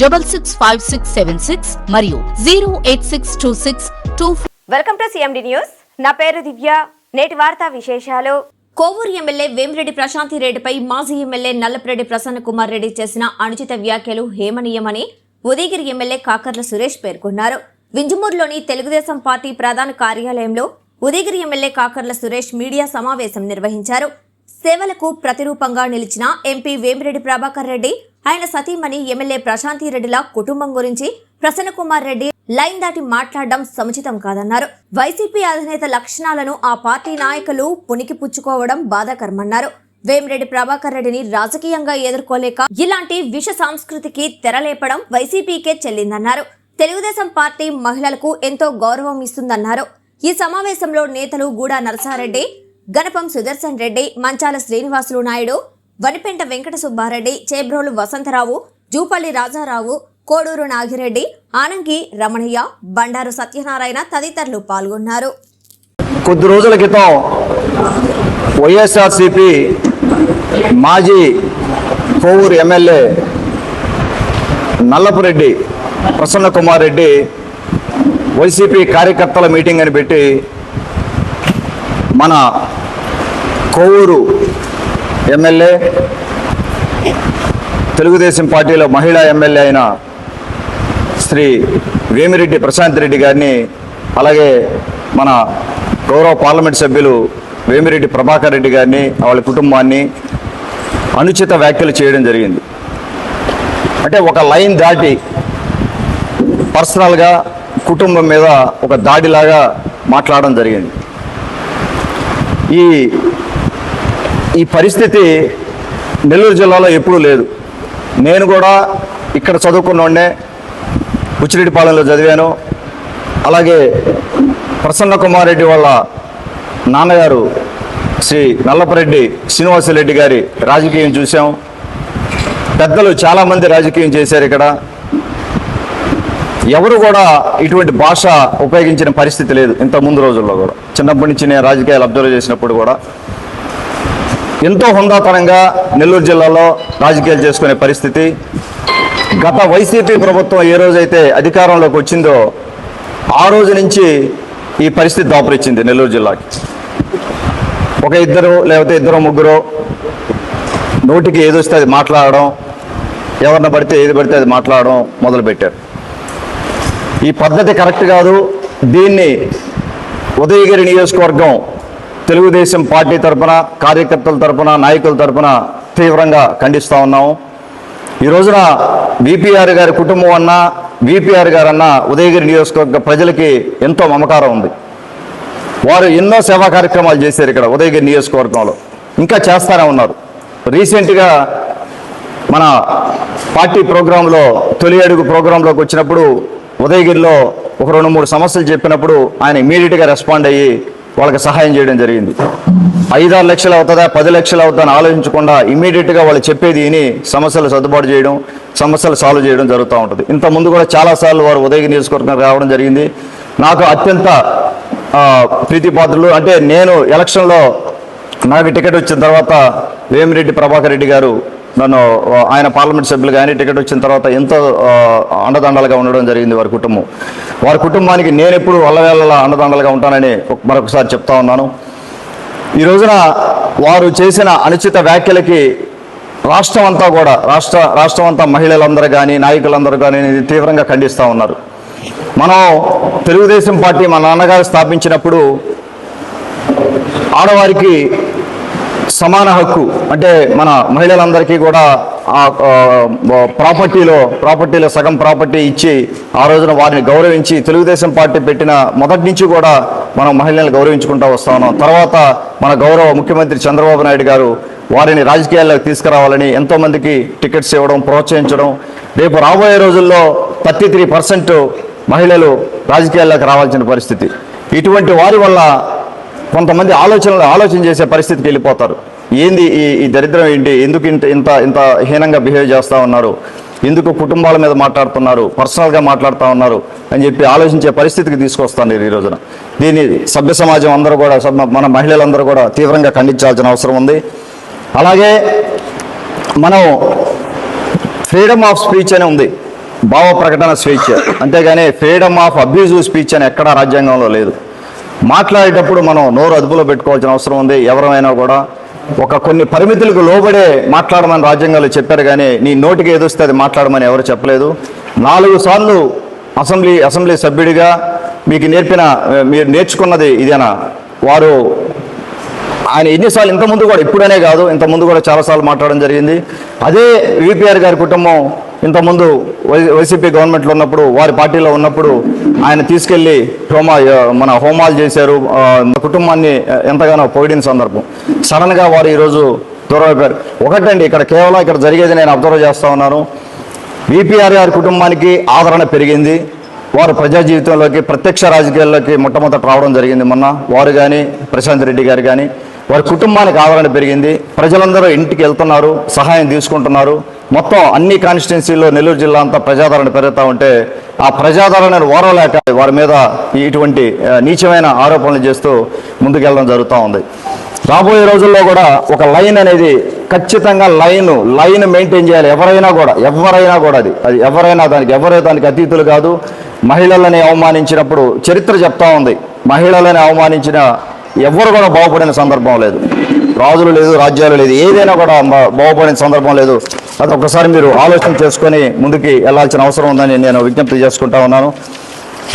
double six five six seven six మరియు zero eight six two six two welcome to CMD news. నా పేరు దివ్య. నేటి వార్తా విశేషాలు. కోవూరు ఎమ్మెల్యే వేమిరెడ్డి ప్రశాంతి రెడ్డిపై మాజీ ఎమ్మెల్యే నల్లపరెడ్డి ప్రసన్న కుమార్ రెడ్డి చేసిన అనుచిత వ్యాఖ్యలు హేమనీయమని ఉదయగిరి ఎమ్మెల్యే కాకర్ల సురేష్ పేర్కొన్నారు. వింజమూరులోని తెలుగుదేశం పార్టీ ప్రధాన కార్యాలయంలో ఉదయగిరి ఎమ్మెల్యే కాకర్ల సురేష్ మీడియా సమావేశం నిర్వహించారు. సేవలకు ప్రతిరూపంగా నిలిచిన ఎంపీ వేమిరెడ్డి ప్రభాకర్ రెడ్డి ఆయన సతీమణి ఎమ్మెల్యే ప్రశాంతి రెడ్డిల కుటుంబం గురించి ప్రసన్న కుమార్ రెడ్డి లైన్ దాటి మాట్లాడడం సముచితం కాదన్నారు. వైసీపీ అధినేత లక్షణాలను ఆ పార్టీ నాయకులు పునికి పుచ్చుకోవడం బాధాకరమన్నారు. వేమిరెడ్డి ప్రభాకర్ రెడ్డిని రాజకీయంగా ఎదుర్కోలేక ఇలాంటి విష సంస్కృతికి తెరలేపడం వైసీపీకే చెల్లిందన్నారు. తెలుగుదేశం పార్టీ మహిళలకు ఎంతో గౌరవం ఇస్తుందన్నారు. ఈ సమావేశంలో నేతలు గూడా నరసారెడ్డి గణపం సుదర్శన్ రెడ్డి మంచాల శ్రీనివాసులు నాయుడు వనిపెంట వెంకట సుబ్బారెడ్డి చేబ్రోలు వసంతరావు జూపల్లి రాజారావు కోడూరు నాగిరెడ్డి ఆనంగి రమణయ్య బండారు సత్యనారాయణ తదితరులు పాల్గొన్నారు. కొద్ది రోజుల క్రితం వైఎస్ఆర్సిపి మాజీ కోవూరు ఎమ్మెల్యే నల్లపురెడ్డి ప్రసన్న కుమార్ రెడ్డి వైసీపీ కార్యకర్తల మీటింగ్ అని పెట్టి మన కోవూరు ఎమ్మెల్యే. తెలుగుదేశం పార్టీలో మహిళా ఎమ్మెల్యే అయిన శ్రీ వేమిరెడ్డి ప్రశాంత్ రెడ్డి గారిని అలాగే మన గౌరవ పార్లమెంట్ సభ్యులు వేమిరెడ్డి ప్రభాకర్ రెడ్డి గారిని వాళ్ళ కుటుంబాన్ని అనుచిత వ్యాఖ్యలు చేయడం జరిగింది. అంటే ఒక లైన్ దాటి పర్సనల్గా కుటుంబం మీద ఒక దాడిలాగా మాట్లాడడం జరిగింది. ఈ ఈ పరిస్థితి నెల్లూరు జిల్లాలో ఎప్పుడూ లేదు. నేను కూడా ఇక్కడ చదువుకున్నోడే బుచ్చిరెడ్డిపాలెంలో చదివాను. అలాగే ప్రసన్న కుమార్ రెడ్డి వాళ్ళ నాన్నగారు శ్రీ నల్లపరెడ్డి శ్రీనివాసరెడ్డి గారి రాజకీయం చూసాం పెద్దలు చాలామంది రాజకీయం చేశారు ఇక్కడ. ఎవరు కూడా ఇటువంటి భాష ఉపయోగించిన పరిస్థితి లేదు ఇంత ముందు రోజుల్లో కూడా. చిన్నప్పటి నుంచి నేను రాజకీయాలు అబ్జర్వ్ చేసినప్పుడు కూడా. ఎంతో హుందాతనంగా నెల్లూరు జిల్లాలో రాజకీయాలు చేసుకునే పరిస్థితి. గత వైసీపీ ప్రభుత్వం ఏ రోజైతే అధికారంలోకి వచ్చిందో ఆ రోజు నుంచి ఈ పరిస్థితి దాపరిచ్చింది నెల్లూరు జిల్లాకి. ఒక ఇద్దరు లేకపోతే ఇద్దరు ముగ్గురు నోటికి ఏదొస్తే అది మాట్లాడడం ఎవరిని పడితే ఏది పడితే అది మాట్లాడడం మొదలుపెట్టారు. ఈ పద్ధతి కరెక్ట్ కాదు. దీన్ని ఉదయగిరి నియోజకవర్గం తెలుగుదేశం పార్టీ తరఫున కార్యకర్తల తరపున నాయకుల తరపున తీవ్రంగా ఖండిస్తూ ఉన్నాము. ఈ రోజున విపిఆర్ గారి కుటుంబం అన్నా విపిఆర్ గారు అన్న ఉదయగిరి నియోజకవర్గ ప్రజలకి ఎంతో మమకారం ఉంది. వారు ఎన్నో సేవా కార్యక్రమాలు చేశారు ఇక్కడ ఉదయగిరి నియోజకవర్గంలో. ఇంకా చేస్తూనే ఉన్నారు. రీసెంట్గా మన పార్టీ ప్రోగ్రాంలో తొలి అడుగు ప్రోగ్రాంలోకి వచ్చినప్పుడు ఉదయగిరిలో ఒక రెండు మూడు సమస్యలు చెప్పినప్పుడు ఆయన ఇమీడియట్గా రెస్పాండ్ అయ్యి వాళ్ళకి సహాయం చేయడం జరిగింది. ఐదారు లక్షలు అవుతుందా పది లక్షలు అవుతుందని ఆలోచించకుండా ఇమీడియట్గా వాళ్ళు చెప్పేది విని సమస్యలు సర్దుబాటు చేయడం సమస్యలు సాల్వ్ చేయడం జరుగుతూ ఉంటుంది. ఇంత ముందు కూడా చాలాసార్లు వారు ఉదయం నియోజకవర్గం రావడం జరిగింది. నాకు అత్యంత ప్రీతిపాత్రులు అంటే నేను ఎలక్షన్లో నాకు టికెట్ వచ్చిన తర్వాత వేమిరెడ్డి ప్రభాకర్ రెడ్డి గారు నన్ను ఆయన పార్లమెంట్ సభ్యులు కానీ టికెట్ వచ్చిన తర్వాత ఎంతో అండదండలుగా ఉండడం జరిగింది వారి కుటుంబం. వారి కుటుంబానికి నేను ఎప్పుడు వల్లవేళలా అండదండలుగా ఉంటానని మరొకసారి చెప్తా ఉన్నాను. ఈ రోజున వారు చేసిన అనుచిత వ్యాఖ్యలకి రాష్ట్రం అంతా కూడా రాష్ట్ర రాష్ట్రం అంతా మహిళలందరూ కానీ నాయకులందరూ కానీ తీవ్రంగా ఖండిస్తూ ఉన్నారు. మనం తెలుగుదేశం పార్టీ మా నాన్నగారు స్థాపించినప్పుడు ఆడవారికి సమాన హక్కు అంటే మన మహిళలందరికీ కూడా ఆ ప్రాపర్టీలో ప్రాపర్టీలో సగం ప్రాపర్టీ ఇచ్చి ఆ రోజున వారిని గౌరవించి తెలుగుదేశం పార్టీ పెట్టిన మొదటి నుంచి కూడా మనం మహిళల్ని గౌరవించుకుంటూ వస్తా ఉన్నాం. తర్వాత మన గౌరవ ముఖ్యమంత్రి చంద్రబాబు నాయుడు గారు వారిని రాజకీయాల్లోకి తీసుకురావాలని ఎంతోమందికి టికెట్స్ ఇవ్వడం ప్రోత్సహించడం రేపు రాబోయే రోజుల్లో థర్టీ త్రీ పర్సెంట్ మహిళలు రాజకీయాల్లోకి రావాల్సిన పరిస్థితి. ఇటువంటి వారి వల్ల కొంతమంది ఆలోచనలు ఆలోచన చేసే పరిస్థితికి వెళ్ళిపోతారు. ఏంది ఈ ఈ దరిద్రం ఏంటి? ఎందుకు ఇంత ఇంత ఇంత హీనంగా బిహేవ్ చేస్తూ ఉన్నారు? ఎందుకు కుటుంబాల మీద మాట్లాడుతున్నారు? పర్సనల్గా మాట్లాడుతూ ఉన్నారు? అని చెప్పి ఆలోచించే పరిస్థితికి తీసుకొస్తాను ఈ రోజున. దీన్ని సభ్య సమాజం అందరూ కూడా మన మహిళలందరూ కూడా తీవ్రంగా ఖండించాల్సిన అవసరం ఉంది. అలాగే మనం ఫ్రీడమ్ ఆఫ్ స్పీచ్ అని ఉంది. భావ ప్రకటన స్వేచ్ఛ అంతేగాని ఫ్రీడమ్ ఆఫ్ అబ్యూజివ్ స్పీచ్ అని ఎక్కడా రాజ్యాంగంలో లేదు. మాట్లాడేటప్పుడు మనం నోరు అదుపులో పెట్టుకోవాల్సిన అవసరం ఉంది. ఎవరైనా కూడా ఒక కొన్ని పరిమితులకు లోబడే మాట్లాడమని రాజ్యాంగాలు చెప్పారు కానీ నీ నోటికి ఏదొస్తే అది మాట్లాడమని ఎవరు చెప్పలేదు. నాలుగు సార్లు అసెంబ్లీ అసెంబ్లీ సభ్యుడిగా మీకు నేర్పిన మీరు నేర్చుకున్నది ఇదేనా? వారు ఆయన ఎన్నిసార్లు ఇంతకుముందు కూడా ఇప్పుడనే కాదు ఇంతకుముందు కూడా చాలాసార్లు మాట్లాడడం జరిగింది. అదే విపిఆర్ గారి కుటుంబం ఇంతకుముందు వై వైసీపీ గవర్నమెంట్లో ఉన్నప్పుడు వారి పార్టీలో ఉన్నప్పుడు ఆయన తీసుకెళ్ళి హోమా మన హోమాలు చేశారు. కుటుంబాన్ని ఎంతగానో పొగిడిన సందర్భం. సడన్గా వారు ఈరోజు దూరం అయిపోయారు. ఒకటండి ఇక్కడ కేవలం ఇక్కడ జరిగేది నేను అబ్జర్వ్ చేస్తూ ఉన్నాను. విపిఆర్ గారి కుటుంబానికి ఆదరణ పెరిగింది. వారు ప్రజా జీవితంలోకి ప్రత్యక్ష రాజకీయాల్లోకి మొట్టమొదట రావడం జరిగింది మొన్న. వారు కానీ ప్రశాంత్ రెడ్డి గారు కానీ వారి కుటుంబానికి ఆదరణ పెరిగింది. ప్రజలందరూ ఇంటికి వెళ్తున్నారు సహాయం తీసుకుంటున్నారు. మొత్తం అన్ని కాన్స్టిట్యున్సీలో నెల్లూరు జిల్లా అంతా ప్రజాదరణ పెరుగుతూ ఉంటే ఆ ప్రజాదరణను ఓరలేక వారి మీద ఇటువంటి నీచమైన ఆరోపణలు చేస్తూ ముందుకెళ్ళడం జరుగుతూ ఉంది. రాబోయే రోజుల్లో కూడా ఒక లైన్ అనేది ఖచ్చితంగా లైన్ లైన్ మెయింటైన్ చేయాలి. ఎవరైనా కూడా ఎవరైనా కూడా అది అది ఎవరైనా దానికి ఎవరే దానికి అతీతులు కాదు. మహిళలని అవమానించినప్పుడు చరిత్ర చెప్తా ఉంది. మహిళలని అవమానించిన ఎవరు కూడా బాగుపడిన సందర్భం లేదు. రాజులు లేదు రాజ్యాలు లేదు ఏదైనా కూడా బాగుపడిన సందర్భం లేదు. అది ఒకసారి మీరు ఆలోచన చేసుకొని ముందుకి వెళ్ళాల్సిన అవసరం ఉందని నేను విజ్ఞప్తి చేసుకుంటా ఉన్నాను.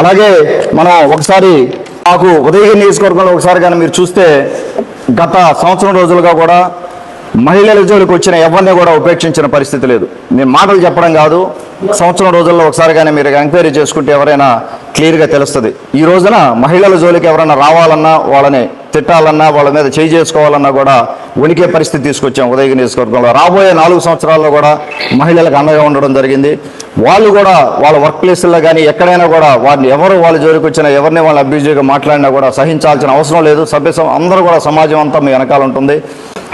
అలాగే మనం ఒకసారి మాకు ఉదయగిరి నియోజకవర్గంలో ఒకసారి కానీ మీరు చూస్తే గత సంవత్సరం రోజులుగా కూడా మహిళల జోలికి వచ్చిన ఎవరిని కూడా ఉపేక్షించిన పరిస్థితి లేదు. నేను మాటలు చెప్పడం కాదు. సంవత్సరం రోజుల్లో ఒకసారి కానీ మీరు ఎంక్వైరీ చేసుకుంటే ఎవరైనా క్లియర్గా తెలుస్తుంది. ఈ రోజున మహిళల జోలికి ఎవరైనా రావాలన్నా వాళ్ళని తిట్టాలన్నా వాళ్ళ మీద చేయి చేసుకోవాలన్నా కూడా ఉనికే పరిస్థితి తీసుకొచ్చాం ఉదయ నియోజకవర్గంలో. రాబోయే నాలుగు సంవత్సరాల్లో కూడా మహిళలకు అండగా ఉండడం జరిగింది. వాళ్ళు కూడా వాళ్ళ వర్క్ ప్లేసుల్లో కానీ ఎక్కడైనా కూడా వారిని ఎవరు వాళ్ళ జోలికి వచ్చినా ఎవరిని వాళ్ళు అబ్యూజివ్గా మాట్లాడినా కూడా సహించాల్సిన అవసరం లేదు. సభ్య అందరూ కూడా సమాజం అంతా మీ వెనకాల ఉంటుంది.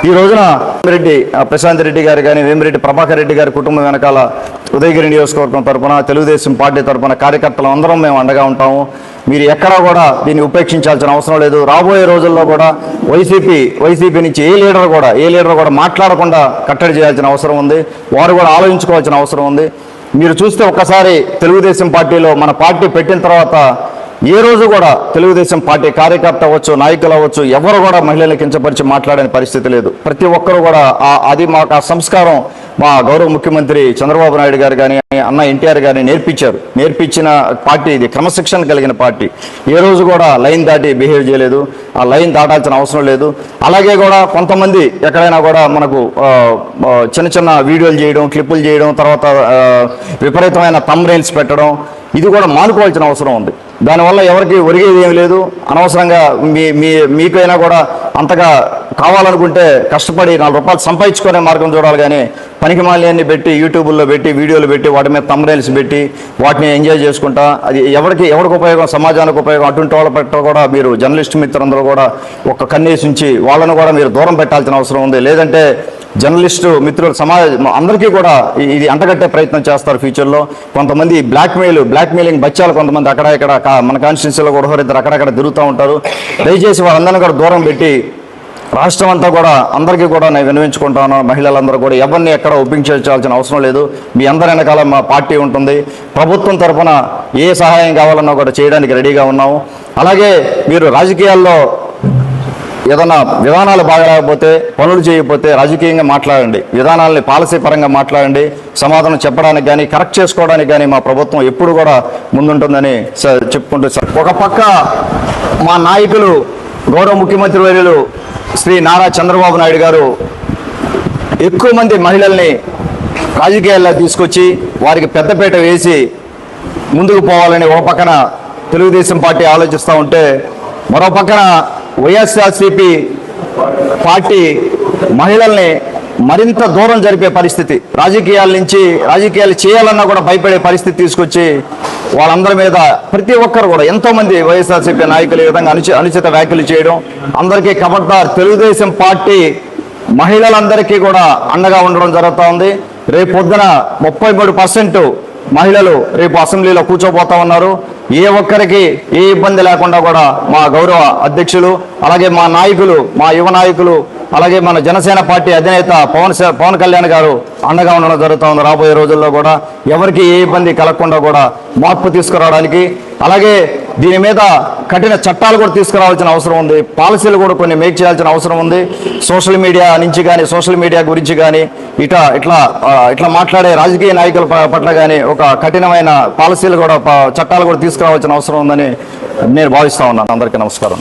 ఈ రోజున రెడ్డి ఆ, ప్రశాంత్ రెడ్డి గారు కానీ వేమిరెడ్డి ప్రభాకర్ రెడ్డి గారి కుటుంబం వెనకాల ఉదయగిరి నియోజకవర్గం తరపున తెలుగుదేశం పార్టీ తరపున కార్యకర్తలు అందరం మేము అండగా ఉంటాము. మీరు ఎక్కడా కూడా దీన్ని ఉపేక్షించాల్సిన అవసరం లేదు. రాబోయే రోజుల్లో కూడా వైసీపీ వైసీపీ నుంచి ఏ లీడర్ కూడా ఏ లీడర్ కూడా మాట్లాడకుండా కట్టడి చేయాల్సిన అవసరం ఉంది. వారు కూడా ఆలోచించుకోవాల్సిన అవసరం ఉంది. మీరు చూస్తే ఒక్కసారి తెలుగుదేశం పార్టీలో మన పార్టీ పెట్టిన తర్వాత ఏ రోజు కూడా తెలుగుదేశం పార్టీ కార్యకర్త అవ్వచ్చు నాయకులు అవ్వచ్చు ఎవరు కూడా మహిళలను కించపరిచి మాట్లాడని పరిస్థితి లేదు. ప్రతి ఒక్కరు కూడా ఆ- అది మాకు ఆ సంస్కారం మా గౌరవ ముఖ్యమంత్రి చంద్రబాబు నాయుడు గారు కానీ అన్న ఎన్టీఆర్ గారిని నేర్పించారు. నేర్పించిన పార్టీ ఇది క్రమశిక్షణ కలిగిన పార్టీ. ఏ రోజు కూడా లైన్ దాటి బిహేవ్ చేయలేదు. ఆ లైన్ దాటాల్సిన అవసరం లేదు. అలాగే కూడా కొంతమంది ఎక్కడైనా కూడా మనకు చిన్న చిన్న వీడియోలు చేయడం క్లిప్పులు చేయడం తర్వాత విపరీతమైన తమ్ పెట్టడం ఇది కూడా మానుకోవాల్సిన అవసరం ఉంది. దానివల్ల ఎవరికి ఒరిగేది ఏమి లేదు. అనవసరంగా మీ మీ మీకైనా కూడా అంతగా కావాలనుకుంటే కష్టపడి నాలుగు రూపాయలు సంపాదించుకునే మార్గం చూడాలి కానీ పనికి మాల్యాన్ని పెట్టి యూట్యూబ్లో పెట్టి వీడియోలు పెట్టి వాటి మీద తమ్రైల్స్ పెట్టి వాటిని ఎంజాయ్ చేసుకుంటా. అది ఎవరికి ఎవరికి ఉపయోగం సమాజానికి ఉపయోగం అటువంటి వాళ్ళ పట్ల కూడా మీరు జర్నలిస్ట్ మిత్రులందరూ కూడా ఒక కన్నేసి ఉంచి వాళ్ళను కూడా మీరు దూరం పెట్టాల్సిన అవసరం ఉంది. లేదంటే జర్నలిస్టు మిత్రులు సమాజ అందరికీ కూడా ఇది అంటగట్టే ప్రయత్నం చేస్తారు ఫ్యూచర్లో. కొంతమంది బ్లాక్మెయిల్ బ్లాక్మెయిలింగ్ బచ్చాలు కొంతమంది అక్కడ ఇక్కడ మన కాన్స్టిట్యూన్సీలో కూడా ఇద్దరు అక్కడక్కడ తిరుగుతూ ఉంటారు. దయచేసి వాళ్ళందరినీ కూడా దూరం పెట్టి రాష్ట్రం అంతా కూడా అందరికీ కూడా నేను వినవించుకుంటాను మహిళలందరూ కూడా ఎవరిని ఎక్కడ ఒప్పించాల్సిన అవసరం లేదు. మీ అందరి వెనకాల మా పార్టీ ఉంటుంది. ప్రభుత్వం తరఫున ఏ సహాయం కావాలన్నా కూడా చేయడానికి రెడీగా ఉన్నాము. అలాగే మీరు రాజకీయాల్లో ఏదైనా విధానాలు బాగలేకపోతే పనులు చేయకపోతే రాజకీయంగా మాట్లాడండి. విధానాలని పాలసీ పరంగా మాట్లాడండి. సమాధానం చెప్పడానికి కానీ కరెక్ట్ చేసుకోవడానికి కానీ మా ప్రభుత్వం ఎప్పుడు కూడా ముందుంటుందని స- చెప్పుకుంటూ సార్ ఒక పక్క మా నాయకులు గౌరవ ముఖ్యమంత్రి వర్యులు శ్రీ నారా చంద్రబాబు నాయుడు గారు ఎక్కువ మంది మహిళల్ని రాజకీయాల్లో తీసుకొచ్చి వారికి పెద్దపీట వేసి ముందుకు పోవాలని ఒక పక్కన తెలుగుదేశం పార్టీ ఆలోచిస్తూ ఉంటే మరో పక్కన వైఎస్ఆర్సిపి పార్టీ మహిళల్ని మరింత దూరం జరిపే పరిస్థితి. రాజకీయాల నుంచి రాజకీయాలు చేయాలన్నా కూడా భయపడే పరిస్థితి తీసుకొచ్చి వాళ్ళందరి మీద ప్రతి ఒక్కరు కూడా ఎంతో మంది వైఎస్ఆర్సీపీ నాయకులు ఈ విధంగా అనుచి అనుచిత వ్యాఖ్యలు చేయడం అందరికీ ఖబర్దార్ తెలుగుదేశం పార్టీ మహిళలందరికీ కూడా అండగా ఉండడం జరుగుతూ ఉంది రేపు పొద్దున ముప్పై మూడు పర్సెంట్ మహిళలు రేపు అసెంబ్లీలో కూర్చోబోతా ఉన్నారు. ఏ ఒక్కరికి ఏ ఇబ్బంది లేకుండా కూడా మా గౌరవ అధ్యక్షులు అలాగే మా నాయకులు మా యువ నాయకులు అలాగే మన జనసేన పార్టీ అధినేత పవన్ పవన్ కళ్యాణ్ గారు అండగా ఉండడం జరుగుతూ ఉంది రాబోయే రోజుల్లో కూడా. ఎవరికి ఏ ఇబ్బంది కలగకుండా కూడా మార్పు తీసుకురావడానికి. అలాగే దీని మీద కఠిన చట్టాలు కూడా తీసుకురావాల్సిన అవసరం ఉంది. పాలసీలు కూడా కొన్ని మేక్ చేయాల్సిన అవసరం ఉంది. సోషల్ మీడియా నుంచి కానీ సోషల్ మీడియా గురించి కానీ ఇట ఇట్లా ఇట్లా మాట్లాడే రాజకీయ నాయకుల పట్ల కానీ ఒక కఠినమైన పాలసీలు కూడా చట్టాలు కూడా తీసుకురావాల్సిన అవసరం ఉందని నేను భావిస్తూ ఉన్నాను. అందరికీ నమస్కారం.